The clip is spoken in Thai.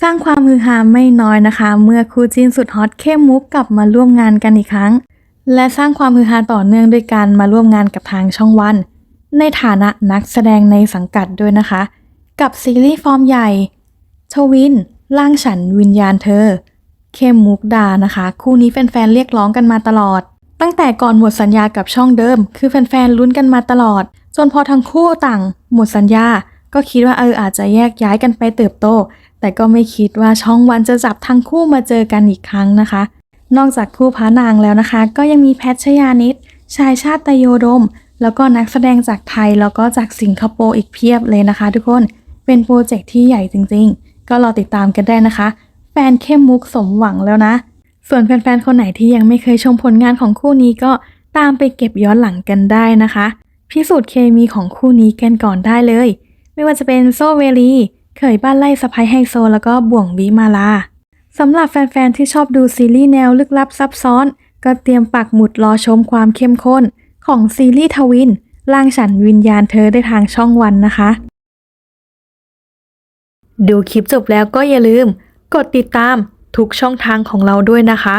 สร้างความฮือฮาไม่น้อยนะคะ เมื่อคู่จิ้นสุดฮอตเข้มมุกกลับมาร่วมงานกันอีกครั้ง และสร้างความฮือฮาต่อเนื่องด้วยการมาร่วมงานกับทางช่องวัน ในฐานะนักแสดงในสังกัดด้วยนะคะ กับซีรีส์ฟอร์มใหญ่ทวินร่างฉันวิญญาณเธอ เข้มมุกดานะคะ คู่นี้แฟนๆเรียกร้องกันมาตลอด ตั้งแต่ก่อนหมดสัญญากับช่องเดิม คือแฟนๆลุ้นกันมาตลอด จนพอทั้งคู่ต่างหมดสัญญา ก็คิดว่าเอออาจจะแยกย้ายกันไปเติบโต แต่ก็ไม่คิดว่าช่องวันจะจับทั้งคู่มาเจอกันอีกครั้งนะคะ นอกจากคู่พระนางแล้วนะคะ ก็ยังมีแพทชยานิดชายชาติตโยดม แล้วก็นักแสดงจากไทยแล้วก็จากสิงคโปร์อีกเพียบเลยนะคะ ทุกคนเป็นโปรเจกต์ที่ใหญ่จริงๆ ก็รอติดตามกันได้นะคะ แฟนเข้มมุกสมหวังแล้วนะ ส่วนแฟนๆคนไหนที่ยังไม่เคยชมผลงานของคู่นี้ก็ตามไปเก็บย้อนหลังกันได้นะคะ พิสูจน์เคมีของคู่นี้กันก่อนได้เลย ไม่ว่าจะเป็นโซเวลี เขยบ้านไล่สะพ้ายไฮโซ แล้วก็บ่วงวิมาลาสำหรับแฟนๆที่ชอบดูซีรีส์แนวลึกลับซับซ้อน ก็เตรียมปักหมุดรอชมความเข้มข้น ของซีรีส์ทวินล่างฉันวิญญาณเธอได้ทางช่องวันนะคะ ดูคลิปจบแล้วก็อย่าลืม กดติดตามทุกช่องทางของเราด้วยนะคะ